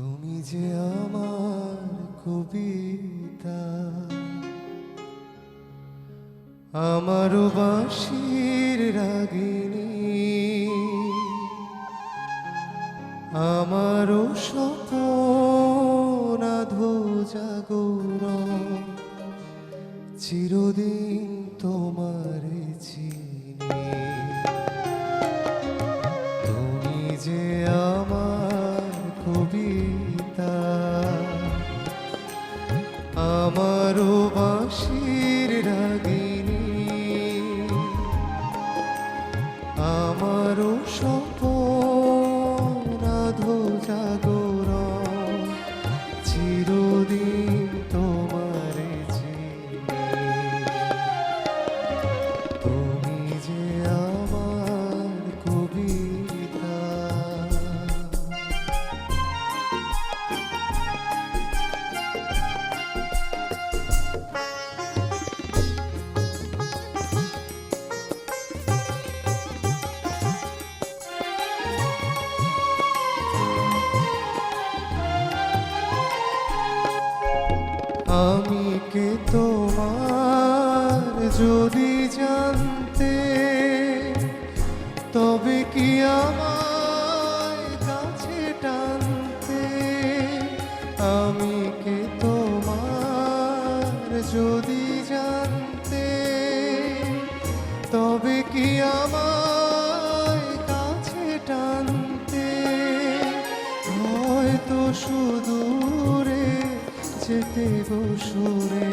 তুমি যে আমার কবিতা আমারও বাঁশির রাগিনী আমারও স্বপন জাগর চিরদিন তোমার চিনি বাঁশির আমি কে তোমার যদি জানতে? তবে কি আমায় কাছে টানতে? আমি কে তোমার যদি জানতে? তবে কি আমায় কাছে টানতে? হয়তো সুদূরে যেতে বসুরে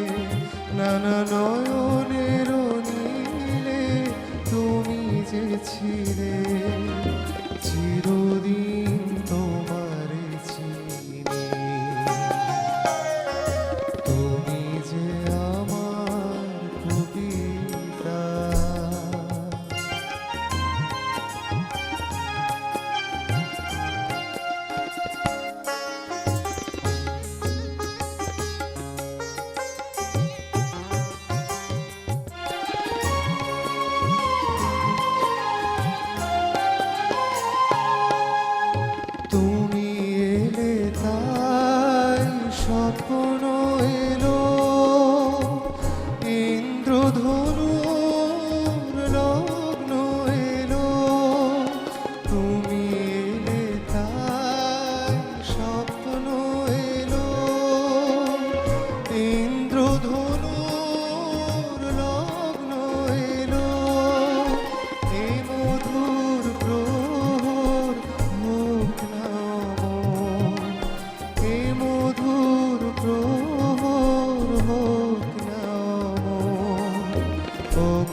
নানা নয়নের নীলে তুমি যে ছিলে চিরদিন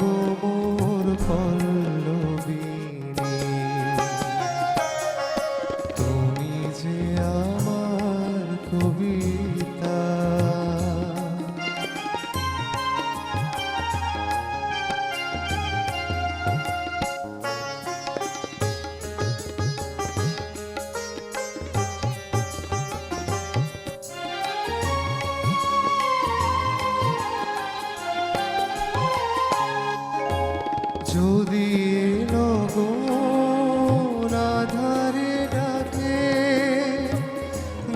ওগো মোর পল্লবিনী তুমি যে আমার কবিতা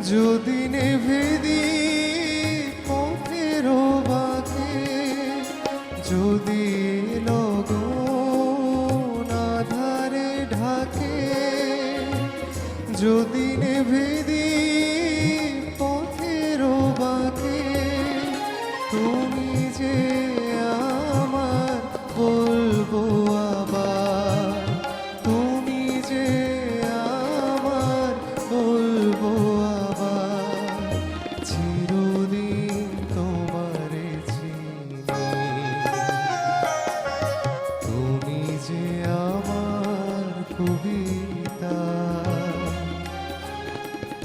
যদি নেভেদি পথের বাকে যদি লগন আধারে ঢাকে যদি নেভেদি পথের